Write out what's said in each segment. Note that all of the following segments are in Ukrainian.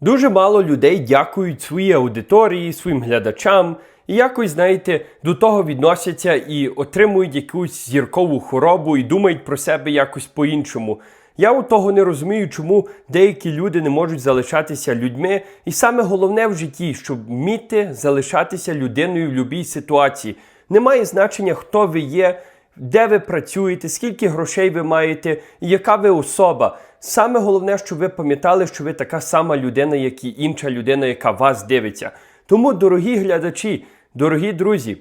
Дуже мало людей дякують своїй аудиторії, своїм глядачам і якось, знаєте, до того відносяться і отримують якусь зіркову хворобу і думають про себе якось по-іншому. Я у того не розумію, чому деякі люди не можуть залишатися людьми. І саме головне в житті, щоб вміти залишатися людиною в будь-якій ситуації. Немає значення, хто ви є, де ви працюєте, скільки грошей ви маєте, яка ви особа. Саме головне, щоб ви пам'ятали, що ви така сама людина, як і інша людина, яка вас дивиться. Тому, дорогі глядачі, дорогі друзі,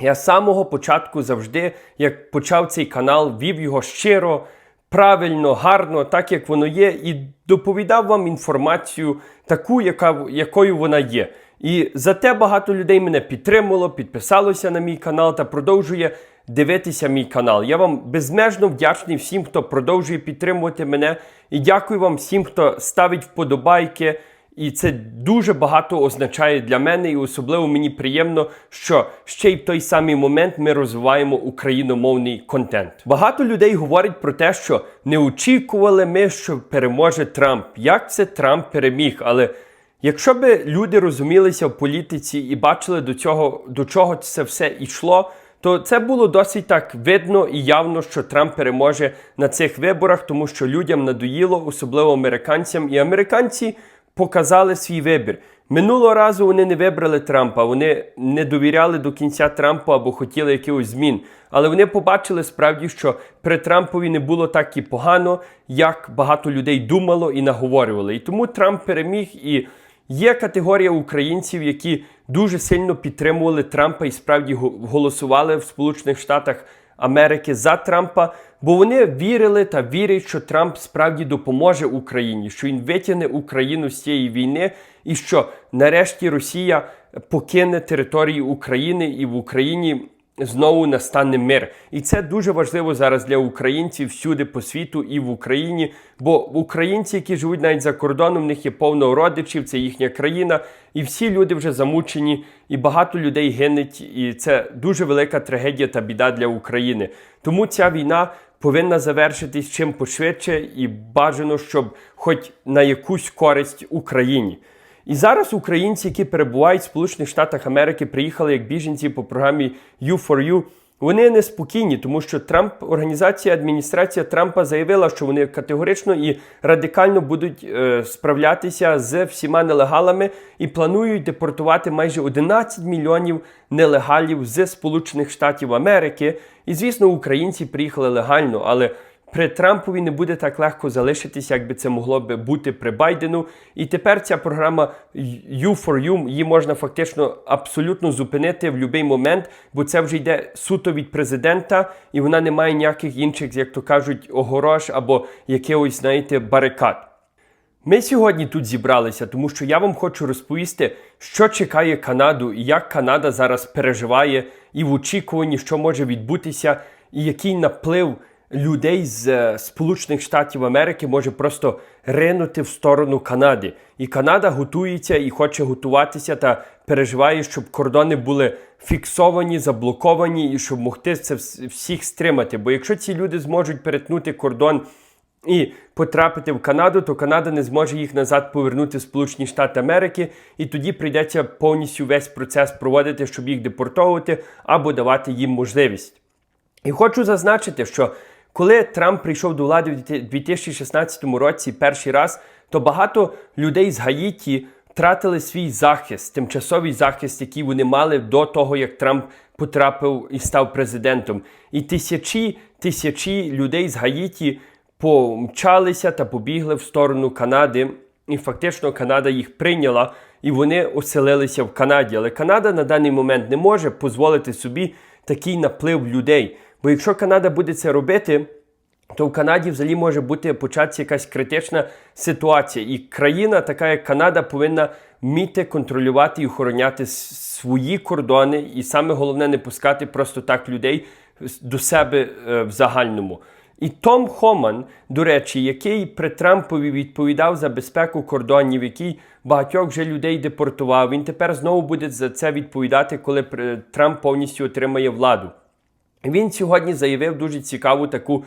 я з самого початку завжди, як почав цей канал, вів його щиро, правильно, гарно, так як воно є, і доповідав вам інформацію таку, яка, якою вона є. І зате багато людей мене підтримало, підписалося на мій канал та продовжує дивитися мій канал. Я вам безмежно вдячний всім, хто продовжує підтримувати мене. І дякую вам всім, хто ставить вподобайки. І це дуже багато означає для мене, і особливо мені приємно, що ще й в той самий момент ми розвиваємо україномовний контент. Багато людей говорять про те, що не очікували ми, що переможе Трамп. Як це Трамп переміг? Але якщо би люди розумілися в політиці і бачили до цього, до чого це все йшло, то це було досить так видно і явно, що Трамп переможе на цих виборах, тому що людям надоїло, особливо американцям, і американці показали свій вибір. Минулого разу вони не вибрали Трампа, вони не довіряли до кінця Трампу або хотіли якихось змін. Але вони побачили справді, що при Трампові не було так і погано, як багато людей думало і наговорювали. І тому Трамп переміг. І є категорія українців, які дуже сильно підтримували Трампа і справді голосували в Сполучених Штатах. Америки за Трампа, бо вони вірили та вірять, що Трамп справді допоможе Україні, що він витягне Україну з цієї війни, і що нарешті Росія покине територію України і в Україні знову настане мир. І це дуже важливо зараз для українців всюди по світу і в Україні. Бо українці, які живуть навіть за кордоном, в них є повно родичів, це їхня країна, і всі люди вже замучені, і багато людей гинуть. І це дуже велика трагедія та біда для України. Тому ця війна. Повинна завершитись чим пошвидше і бажано, щоб хоч на якусь користь Україні. І зараз українці, які перебувають в Сполучених Штатах Америки, приїхали як біженці по програмі U4U, вони неспокійні, тому що Трамп, організація, адміністрація Трампа заявила, що вони категорично і радикально будуть е, справлятися з всіма нелегалами і планують депортувати майже 11 мільйонів нелегалів з Сполучених Штатів Америки. І звісно, українці приїхали легально, але при Трампові не буде так легко залишитися, як би це могло би бути при Байдену. І тепер ця програма U4U, її можна фактично абсолютно зупинити в будь-який момент, бо це вже йде суто від президента, і вона не має ніяких інших, як то кажуть, огорож або якихось, знаєте, барикад. Ми сьогодні тут зібралися, тому що я вам хочу розповісти, що чекає Канаду і як Канада зараз переживає, і в очікуванні, що може відбутися, і який наплив людей з е, Сполучених Штатів Америки може просто ринути в сторону Канади. І Канада готується і хоче готуватися та переживає, щоб кордони були фіксовані, заблоковані і щоб могти це всіх стримати. Бо якщо ці люди зможуть перетнути кордон і потрапити в Канаду, то Канада не зможе їх назад повернути в Сполучені Штати Америки, і тоді прийдеться повністю весь процес проводити, щоб їх депортовувати або давати їм можливість. І хочу зазначити, що коли Трамп прийшов до влади в 2016 році перший раз, то багато людей з Гаїті втратили свій захист, тимчасовий захист, який вони мали до того, як Трамп потрапив і став президентом. І тисячі тисячі людей з Гаїті помчалися та побігли в сторону Канади. І фактично Канада їх прийняла, і вони оселилися в Канаді. Але Канада на даний момент не може дозволити собі такий наплив людей. Бо якщо Канада буде це робити, то в Канаді взагалі може бути початися якась критична ситуація. І країна, така як Канада, повинна вміти контролювати і охороняти свої кордони, і саме головне не пускати просто так людей до себе е, в загальному. І Том Хоман, до речі, який при Трампові відповідав за безпеку кордонів, який багатьох вже людей депортував, він тепер знову буде за це відповідати, коли Трамп повністю отримає владу. Він сьогодні заявив дуже цікаву таку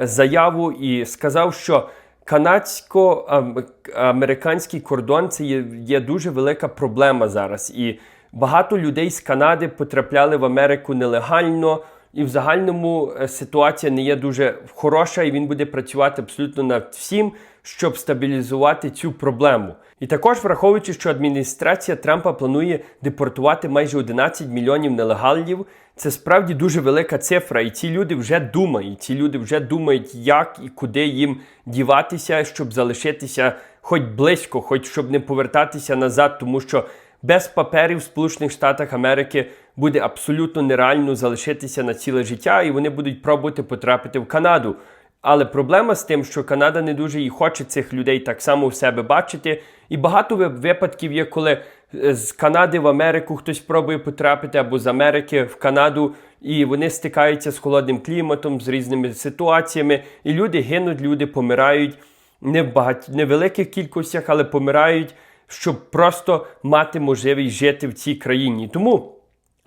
е, заяву і сказав, що канадсько-американський кордон це є, дуже велика проблема зараз. І багато людей з Канади потрапляли в Америку нелегально. І в загальному е, ситуація не є дуже хороша, і він буде працювати абсолютно над всім, щоб стабілізувати цю проблему. І також враховуючи, що адміністрація Трампа планує депортувати майже 11 мільйонів нелегалів, це справді дуже велика цифра. І ці люди вже думають. Ці люди вже думають, як і куди їм діватися, щоб залишитися хоч близько, хоч щоб не повертатися назад, тому що без паперів в Сполучених Штатах Америки буде абсолютно нереально залишитися на ціле життя, і вони будуть пробувати потрапити в Канаду. Але проблема з тим, що Канада не дуже і хоче цих людей так само в себе бачити. І багато випадків є, коли е, з Канади в Америку хтось пробує потрапити або з Америки в Канаду, і вони стикаються з холодним кліматом, з різними ситуаціями, і люди гинуть, люди помирають не в багать... невеликих кількостях, але помирають, щоб просто мати можливість жити в цій країні. Тому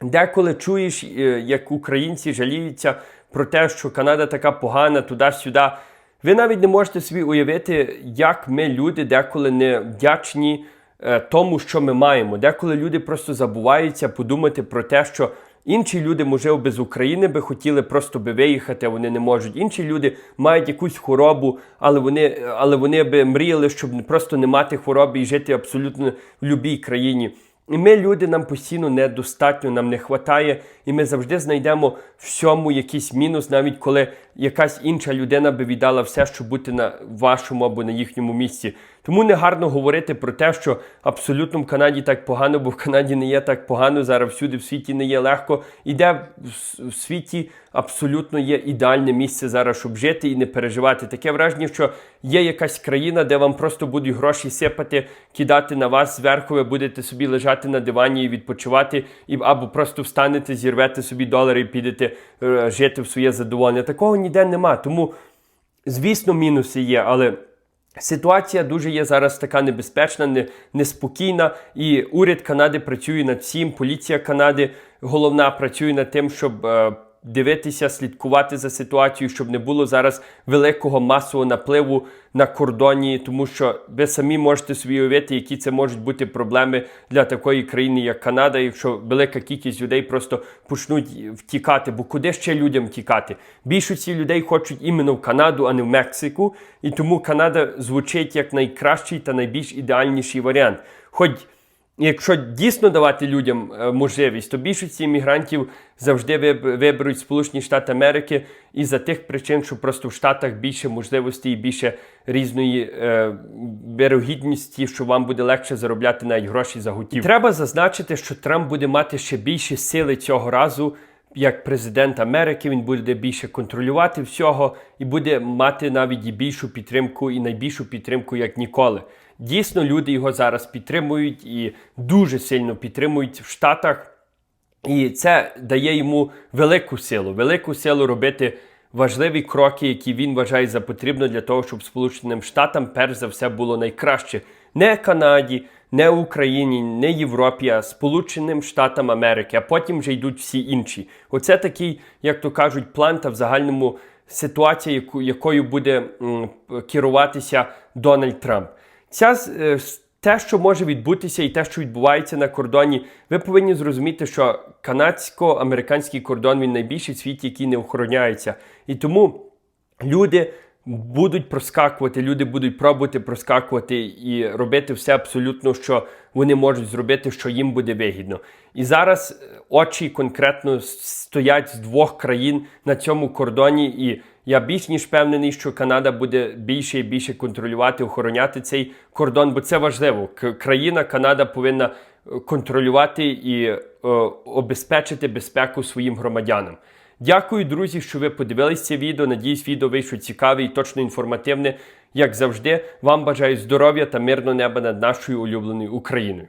деколи чуєш, е, як українці жаліються про те, що Канада така погана, туди-сюди. Ви навіть не можете собі уявити, як ми, люди, деколи не вдячні е, тому, що ми маємо. Деколи люди просто забуваються подумати про те, що інші люди, можливо, без України би хотіли просто би виїхати, а вони не можуть. Інші люди мають якусь хворобу, але вони, але вони би мріяли, щоб просто не мати хвороби і жити абсолютно в будь-якій країні. І ми, люди, нам постійно недостатньо, нам не вистачає, і ми завжди знайдемо всьому якийсь мінус, навіть коли якась інша людина би віддала все, щоб бути на вашому або на їхньому місці. Тому не гарно говорити про те, що абсолютно в Канаді так погано, бо в Канаді не є так погано. Зараз всюди в світі не є легко. І де в світі абсолютно є ідеальне місце зараз, щоб жити і не переживати. Таке враження, що є якась країна, де вам просто будуть гроші сипати, кидати на вас зверху, ви будете собі лежати на дивані і відпочивати, і або просто встанете, зірвете собі долари і підете е, жити в своє задоволення. Такого ніде нема. Тому, звісно, мінуси є, але. Ситуація дуже є зараз така небезпечна, неспокійна, і уряд Канади працює над всім. Поліція Канади головна працює над тим, щоб е, дивитися, слідкувати за ситуацією, щоб не було зараз великого масового напливу на кордоні, тому що ви самі можете собі уявити, які це можуть бути проблеми для такої країни, як Канада, якщо велика кількість людей просто почнуть втікати. Бо куди ще людям втікати? Більшість людей хочуть іменно в Канаду, а не в Мексику, і тому Канада звучить як найкращий та найбільш ідеальніший варіант. Хоч Якщо дійсно давати людям е, можливість, то більшість іммігрантів завжди виберуть Сполучені Штати Америки і за тих причин, що просто в Штатах більше можливостей і більше різної е, вирогідності, що вам буде легше заробляти навіть гроші за готівку. Треба зазначити, що Трамп буде мати ще більше сили цього разу. Як президент Америки він буде більше контролювати всього і буде мати навіть і більшу підтримку, і найбільшу підтримку як ніколи. Дійсно, люди його зараз підтримують і дуже сильно підтримують в Штатах. І це дає йому велику силу, велику силу робити важливі кроки, які він вважає за потрібно для того, щоб Сполученим Штатам перш за все було найкраще. Не Канаді, не Україні, не Європі, а Сполученим Штатам Америки, а потім вже йдуть всі інші. Оце такий, як то кажуть, план та в загальному ситуація, якою буде керуватися Дональд Трамп. Ця е, те, що може відбутися, і те, що відбувається на кордоні, ви повинні зрозуміти, що канадсько-американський кордон він найбільший в світі, який не охороняється. І тому люди будуть проскакувати, люди будуть пробувати проскакувати і робити все абсолютно, що вони можуть зробити, що їм буде вигідно. І зараз е, очі конкретно стоять з двох країн на цьому кордоні. і я більш ніж впевнений, що Канада буде більше і більше контролювати, охороняти цей кордон, бо це важливо. Країна Канада повинна е, контролювати і е, обезпечити безпеку своїм громадянам. Дякую, друзі, що ви подивилися це відео. Надіюсь, відео вийшло цікаве і точно інформативне. Як завжди, вам бажаю здоров'я та мирного неба над нашою улюбленою Україною.